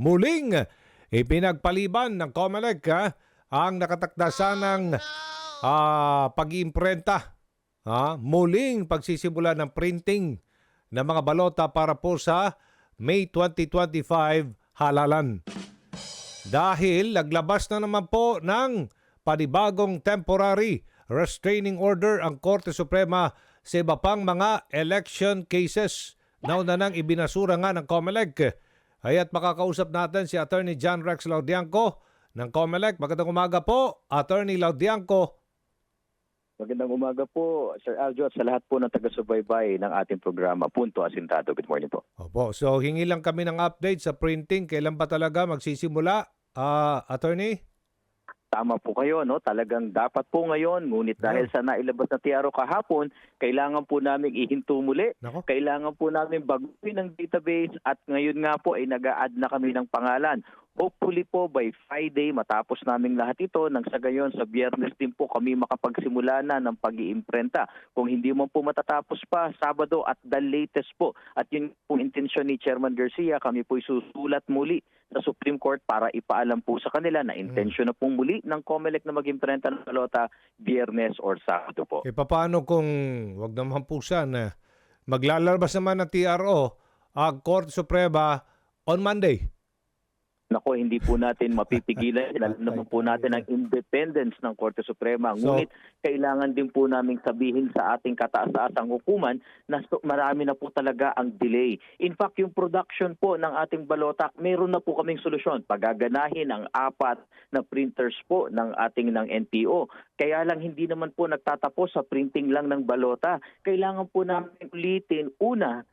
Muling ipinagpaliban ng COMELEC ha, ang nakatakdasan ng ah, pag-iimprenta. Ha? Muling pagsisimula ng printing ng mga balota para po sa May 2025 halalan. Dahil naglabas na naman po ng panibagong temporary restraining order ang Korte Suprema sa iba pang mga election cases. Nauna nang ibinasura nga ng COMELEC. Hayat makakausap natin si Attorney John Rex Laudianco ng COMELEC. Magandang umaga po, Attorney Laudianco. Magandang umaga po, Sir Aljo, at sa lahat po ng taga-subaybay ng ating programa, Punto Asintado. Good morning po. Opo, so hingi lang kami ng update sa printing. Kailan ba talaga magsisimula, ah, Attorney? Tama po kayo, no? Talagang dapat po ngayon, ngunit dahil sa nailabas na TRO kahapon, kailangan po namin ihinto muli. Nako. Kailangan po namin baguhin ang database at ngayon nga po ay nag-a-add na kami ng pangalan. Hopefully po by Friday matapos namin lahat ito nang sa gayon sa biyernes din po kami makapagsimula na ng pag-iimprenta. Kung hindi man po matatapos pa, Sabado at the latest po. At yun po intensyon ni Chairman Garcia, kami po susulat muli sa Supreme Court para ipaalam po sa kanila na intensyon na pong muli ng COMELEC na mag-imprenta ng balota biyernes or Sabado po. E paano kung, wag naman po sana, maglalabas naman ng TRO ang Korte Suprema on Monday? Nako, hindi po natin mapipigilan. Alam naman po natin ang independence ng Korte Suprema. Ngunit so, kailangan din po namin sabihin sa ating kataas-asang hukuman na marami na po talaga ang delay. In fact, yung production po ng ating balotak, meron na po kaming solusyon. Pagaganahin ang apat na printers po ng ating ng NPO. Kaya lang hindi naman po nagtatapos sa printing lang ng balota. Kailangan po namin ulitin una.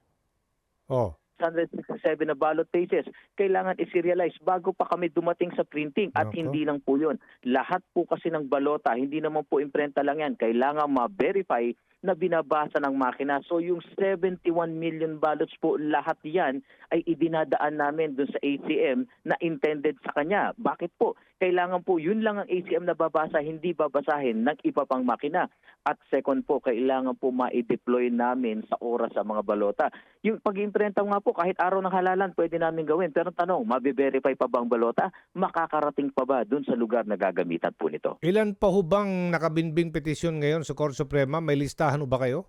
Oh 667 na ballot pages kailangan i-serialize bago pa kami dumating sa printing at okay. hindi lang po yun. Lahat po kasi ng balota, hindi naman po imprenta lang yan. Kailangan ma-verify na binabasa ng makina. So yung 71 million ballots po, lahat yan ay idinadaan namin dun sa ACM na intended sa kanya. Bakit po? Kailangan po, yun lang ang ACM na babasa, hindi babasahin ng iba pang makina. At second po, kailangan po ma-deploy namin sa oras sa mga balota. Yung pag-imprenta nga po, kahit araw ng halalan, pwede namin gawin. Pero tanong, mabe-verify pa ba ang balota? Makakarating pa ba dun sa lugar na gagamitan po nito? ilan pa ho bang nakabinbing petisyon ngayon sa Korte Suprema? May listahan ho ba kayo?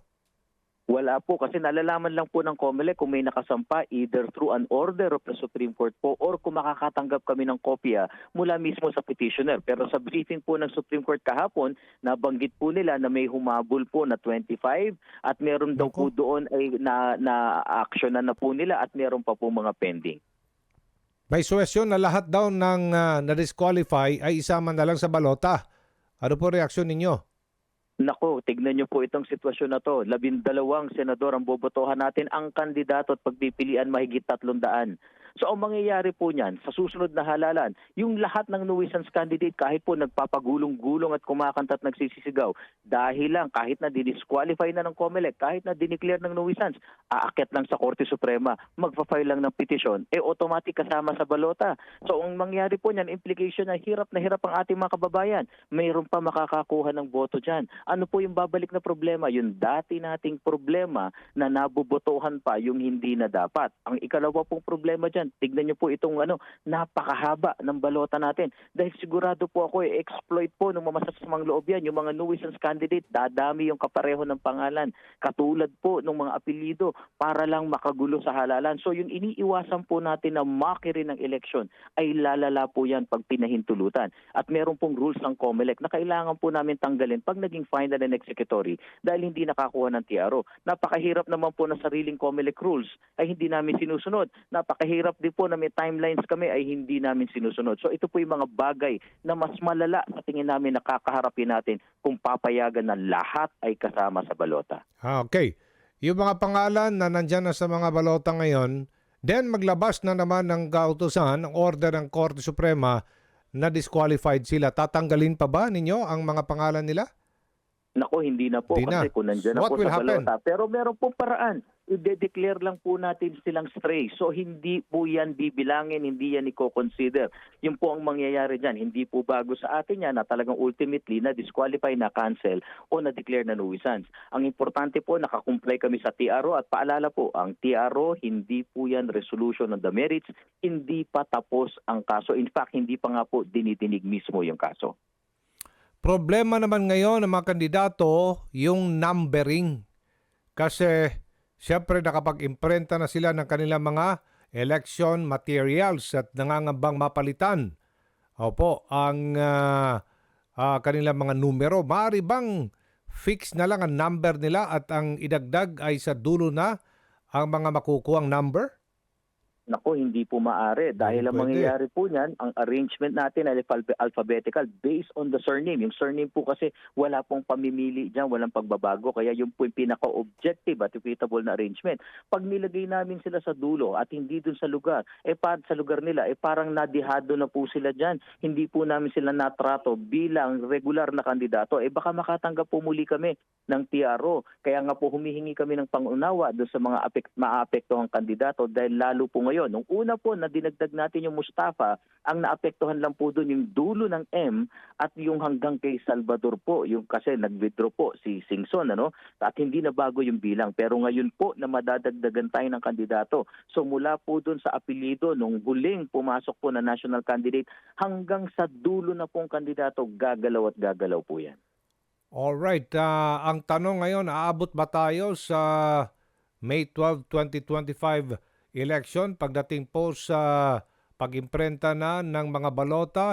Wala po kasi nalalaman lang po ng COMELEC kung may nakasampa either through an order of the Supreme Court po or kung makakatanggap kami ng kopya mula mismo sa petitioner. Pero sa briefing po ng Supreme Court kahapon, nabanggit po nila na may humabol po na 25 at meron daw po doon ay na, na action na, na po nila at meron pa po mga pending. May suwesyon na lahat daw ng ah, na-disqualify ay isama na lang sa balota. Ano po reaksyon ninyo? Nako, tignan niyo po itong sitwasyon na to. Labindalawang senador ang bobotohan natin. Ang kandidato at pagpipilian mahigit tatlong daan. So ang mangyayari po niyan, sa susunod na halalan, yung lahat ng nuisance candidate kahit po nagpapagulong-gulong at kumakanta at nagsisisigaw, dahil lang kahit na didisqualify na ng COMELEC, kahit na dineclare ng nuisance, aakyat lang sa Korte Suprema, magpa-file lang ng petisyon, eh automatic kasama sa balota. So ang mangyayari po niyan, implication na hirap na hirap ang ating mga kababayan. Mayroon pa makakakuha ng boto dyan. Ano po yung babalik na problema? Yung dati nating problema na nabubotohan pa yung hindi na dapat. Ang ikalawa pong problema dyan, tignan niyo po itong ano, napakahaba ng balota natin. Dahil sigurado po ako, eh, exploit po ng mamasasamang loob yan. Yung mga nuisance candidate, dadami yung kapareho ng pangalan. Katulad po ng mga apelido para lang makagulo sa halalan. So yung iniiwasan po natin na mockery ng election ay lalala po yan pag pinahintulutan. At meron pong rules ng COMELEC na kailangan po namin tanggalin pag naging final and executory dahil hindi nakakuha ng TRO. Napakahirap naman po na sariling COMELEC rules ay hindi namin sinusunod. Napakahirap din po na may timelines kami ay hindi namin sinusunod. So ito po yung mga bagay na mas malala sa tingin namin nakakaharapin natin kung papayagan na lahat ay kasama sa balota. Ah, okay. Yung mga pangalan na nandyan na sa mga balota ngayon, then maglabas na naman ng kautusan, ng order ng Korte Suprema na disqualified sila. Tatanggalin pa ba ninyo ang mga pangalan nila? Nako, hindi na po Hindi na. kasi kung nandiyan na po sa happen? balota. Pero meron po paraan. I-declare lang po natin silang stray. So hindi po yan bibilangin, hindi yan i-consider. Yun po ang mangyayari dyan. Hindi po bago sa atin yan na talagang ultimately na disqualify, na cancel o na declare na nuisance. Ang importante po, nakakumply kami sa TRO at paalala po, ang TRO, hindi po yan resolution of the merits, hindi pa tapos ang kaso. In fact, hindi pa nga po dinidinig mismo yung kaso. Problema naman ngayon ng mga kandidato, yung numbering. Kasi siyempre nakapag-imprenta na sila ng kanilang mga election materials at nangangambang mapalitan. Opo, ang ah, ah, kanilang mga numero. Maaari bang fix na lang ang number nila at ang idagdag ay sa dulo na ang mga makukuhang number? Nako, hindi po maaari. Dahil ang mangyayari po niyan, ang arrangement natin ay alpha- alphabetical based on the surname. Yung surname po kasi wala pong pamimili dyan, walang pagbabago. Kaya yung po yung pinaka-objective at equitable na arrangement. Pag nilagay namin sila sa dulo at hindi dun sa lugar, eh pa, sa lugar nila, eh parang nadihado na po sila dyan. Hindi po namin sila natrato bilang regular na kandidato. Eh baka makatanggap po muli kami ng TRO. Kaya nga po humihingi kami ng pangunawa doon sa mga apek, maapektuhang kandidato dahil lalo po ngayon. Nung una po na dinagdag natin yung Mustafa, ang naapektuhan lang po doon yung dulo ng M at yung hanggang kay Salvador po. Yung kasi nag-withdraw po si Singson ano? At hindi na bago yung bilang. Pero ngayon po na madadagdagan tayo ng kandidato. So mula po doon sa apelido nung huling pumasok po na national candidate hanggang sa dulo na pong kandidato, gagalaw at gagalaw po yan. Alright, ah, ang tanong ngayon, aabot ba tayo sa May 12, 2025 election pagdating po sa pag-imprenta na ng mga balota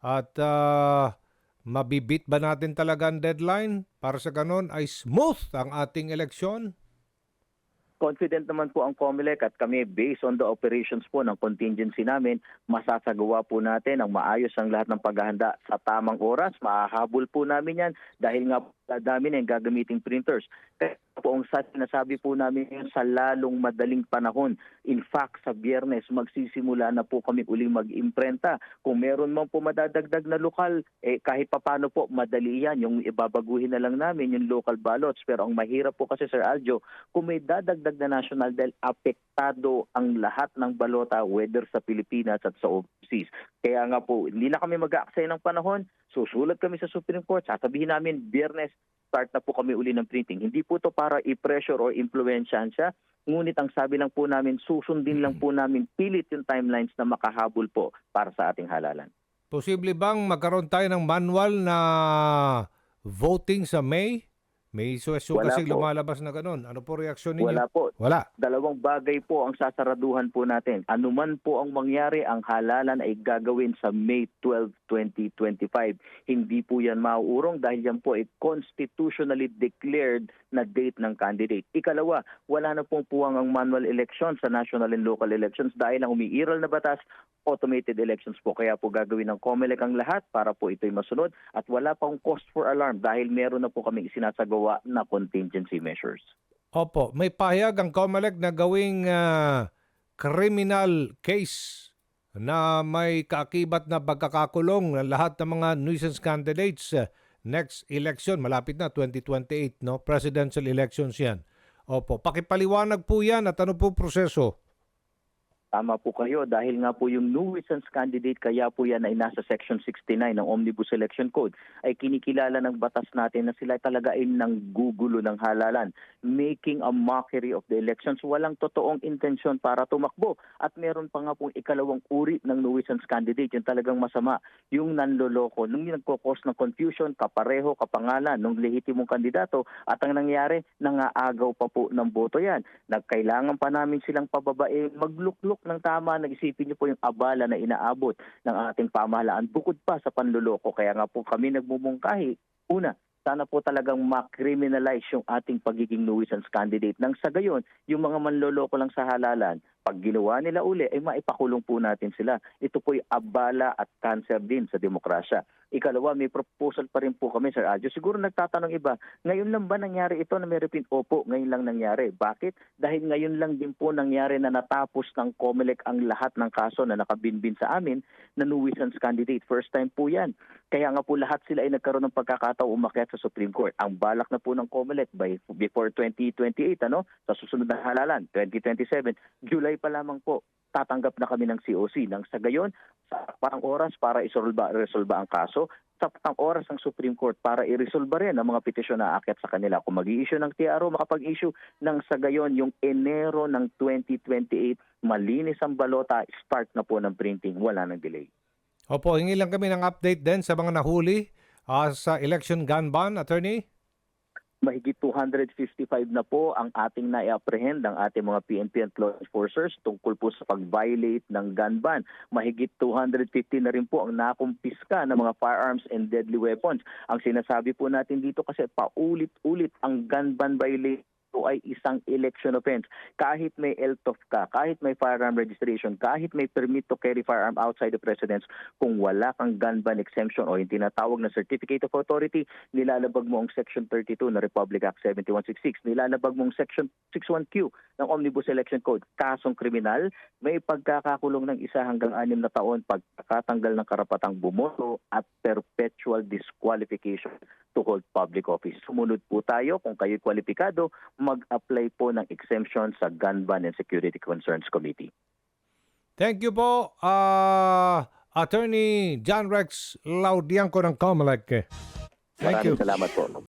at ah, mabibit ba natin talaga ang deadline para sa ganon ay smooth ang ating eleksyon? confident naman po ang COMELEC at kami based on the operations po ng contingency namin, masasagawa po natin ang maayos ang lahat ng paghahanda sa tamang oras. Mahahabol po namin yan dahil nga dami na yung gagamiting printers. Kaya po ang sa- sinasabi po namin yun sa lalong madaling panahon. In fact, sa biyernes, magsisimula na po kami uling mag-imprenta. Kung meron man po madadagdag na lokal, eh, kahit papano po, madali yan. Yung ibabaguhin na lang namin yung local ballots. Pero ang mahirap po kasi, Sir Aljo, kung may dadagdag na national dahil apektado ang lahat ng balota whether sa Pilipinas at sa overseas. Kaya nga po, hindi na kami mag-aaksaya ng panahon, susulat kami sa Supreme Court, sasabihin namin, biyernes, start na po kami uli ng printing. Hindi po to para i-pressure or influensyahan siya, ngunit ang sabi lang po namin, susundin lang po namin pilit yung timelines na makahabol po para sa ating halalan. Posible bang magkaroon tayo ng manual na voting sa May? May isu Wala kasi po. lumalabas na ganon. Ano po reaksyon ninyo? Wala po. Wala. dalawang bagay po ang sasaraduhan po natin. Anuman po ang mangyari, ang halalan ay gagawin sa May 12, 2025. Hindi po yan mauurong dahil yan po ay constitutionally declared na date ng candidate. Ikalawa, wala na pong puwang ang manual election sa national and local elections dahil ang umiiral na batas, automated elections po. Kaya po gagawin ng COMELEC ang lahat para po ito'y masunod at wala pang cost for alarm dahil meron na po kami isinasagawa na contingency measures. Opo, may pahayag ang COMELEC na gawing ah, criminal case na may kaakibat na pagkakakulong ng lahat ng mga nuisance candidates ah, next election. Malapit na, 2028, no? Presidential elections yan. Opo, pakipaliwanag po yan at ano po proseso? Tama po kayo. Dahil nga po yung nuisance candidate kaya po yan ay nasa section 69 ng Omnibus Election Code. Ay kinikilala ng batas natin na sila talaga ay nanggugulo ng halalan making a mockery of the elections walang totoong intensyon para tumakbo. At meron pa nga pong ikalawang uri ng nuisance candidate. Yung talagang masama yung nanloloko nung nagkakos ng confusion kapareho kapangalan ng lehitimong kandidato. At ang nangyari nangaagaw pa po ng boto yan. Nagkailangan pa namin silang pababae magluklok ng tama. Nag-isipin niyo po yung abala na inaabot ng ating pamahalaan. Bukod pa sa panluloko kaya nga po kami nagmumungkahi. Una sana po talagang ma-criminalize yung ating pagiging nuisance candidate. Nang sa gayon yung mga manloloko lang sa halalan Pag ginawa nila uli, ay maipakulong po natin sila. Ito po'y abala at cancer din sa demokrasya. Ikalawa, may proposal pa rin po kami, Sir Adjo. Siguro nagtatanong iba, ngayon lang ba nangyari ito na may repeat? Opo, ngayon lang nangyari. Bakit? Dahil ngayon lang din po nangyari na natapos ng COMELEC ang lahat ng kaso na nakabinbin sa amin na nuisance candidate. First time po yan. Kaya nga po lahat sila ay nagkaroon ng pagkakataon umakyat sa Supreme Court. Ang balak na po ng COMELEC by before 2028 ano, sa susunod na halalan 2027, July pa lamang po tatanggap na kami ng COC nang sa gayon sa parang oras para isolba resolba ang kaso sapat ang oras ng Supreme Court para i-resolve rin ang mga petisyon na aakyat sa kanila. Kung mag-i-issue ng TRO, makapag-issue ng sa gayon yung Enero ng 2028, malinis ang balota, start na po ng printing, wala nang delay. Opo, hingi lang kami ng update din sa mga nahuli ah, sa election gun ban, attorney. Mahigit 255 na po ang ating na-apprehend ng ating mga PNP and law enforcers tungkol po sa pag-violate ng gun ban. Mahigit 250 na rin po ang nakumpiska ng mga firearms and deadly weapons. Ang sinasabi po natin dito kasi paulit-ulit ang gun ban violation ito ay isang election offense. Kahit may LTOF ka, kahit may firearm registration, kahit may permit to carry firearm outside the residence, kung wala kang gun ban exemption o yung tinatawag na Certificate of Authority, nilalabag mo ang Section 32 na Republic Act 7166, nilalabag mo ang Section 61Q ng Omnibus Election Code, kasong kriminal, may pagkakakulong ng isa hanggang anim na taon pagkakatanggal ng karapatang bumoto at perpetual disqualification to hold public office. Sumunod po tayo kung kayo kwalipikado, mag-apply po ng exemption sa Gun Ban and Security Concerns Committee. Thank you po, ah, Attorney John Rex Laudianco ng COMELEC. Thank you. Maraming salamat po.